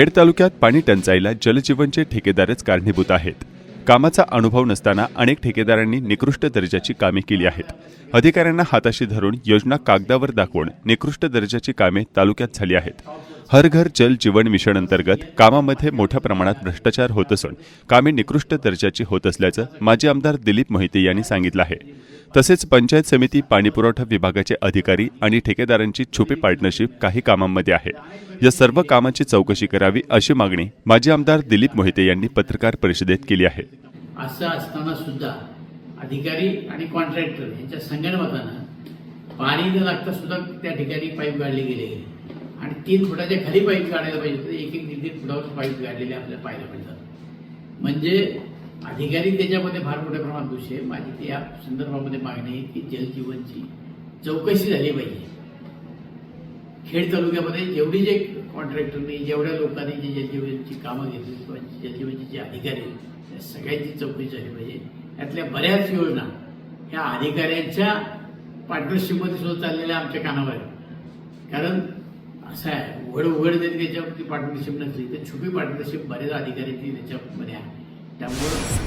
खेड तालुक्यात पाणी टंचाईला जलजीवनचे ठेकेदारच कारणीभूत आहेत. कामाचा अनुभव नसताना अनेक ठेकेदारांनी निकृष्ट दर्जाची कामे केली आहेत. अधिकाऱ्यांना हाताशी धरून योजना कागदावर दाखवून निकृष्ट दर्जाची कामे तालुक्यात झाली आहेत. हर घर जल जीवन मिशन अंतर्गत कामामध्ये मोठ्या प्रमाणात भ्रष्टाचार होत असून कामे निकृष्ट दर्जाची होत असल्याचं माजी आमदार दिलीप मोहिते यांनी सांगितलं आहे. तसेच पंचायत समिती पाणीपुरवठा विभागाचे अधिकारी आणि ठेकेदारांची छुपी पार्टनरशिप काही कामांमध्ये आहे. या सर्व कामांची चौकशी करावी अशी मागणी माजी आमदार दिलीप मोहिते यांनी पत्रकार परिषदेत केली आहे. असं असताना सुद्धा अधिकारी आणि कॉन्ट्रॅक्टर यांच्या संगणमतानं पाणी न लागता सुद्धा त्या ठिकाणी पाईप गाडले गेले. आणि तीन फुटाच्या खाली पाईप काढायला पाहिजे तर एक एक तीन तीन फुटावर पाईप गाडलेले आपल्याला पाहायला मिळतात म्हणजे अधिकारी त्याच्यामध्ये फार मोठ्या प्रमाणात दोषी आहे माझी ते या संदर्भामध्ये मागणी आहे की जलजीवनची चौकशी झाली पाहिजे. खेड तालुक्यामध्ये जेवढी जे कॉन्ट्रॅक्टरनी जेवढ्या लोकांनी जे जलजीवनची कामं घेतली किंवा जलजीवनचे जे अधिकारी आहेत, त्या सगळ्यांची चौकशी झाली पाहिजे. यातल्या बऱ्याच योजना ह्या अधिकाऱ्यांच्या पार्टनरशिपमध्ये सुद्धा चाललेल्या आमच्या कानावर कारण असं आहे उघड उघड जरी त्याच्यावरती पार्टनरशिप नसली तर छुपी पार्टनरशिप बऱ्याच अधिकाऱ्यांची त्याच्यामध्ये आहे downward.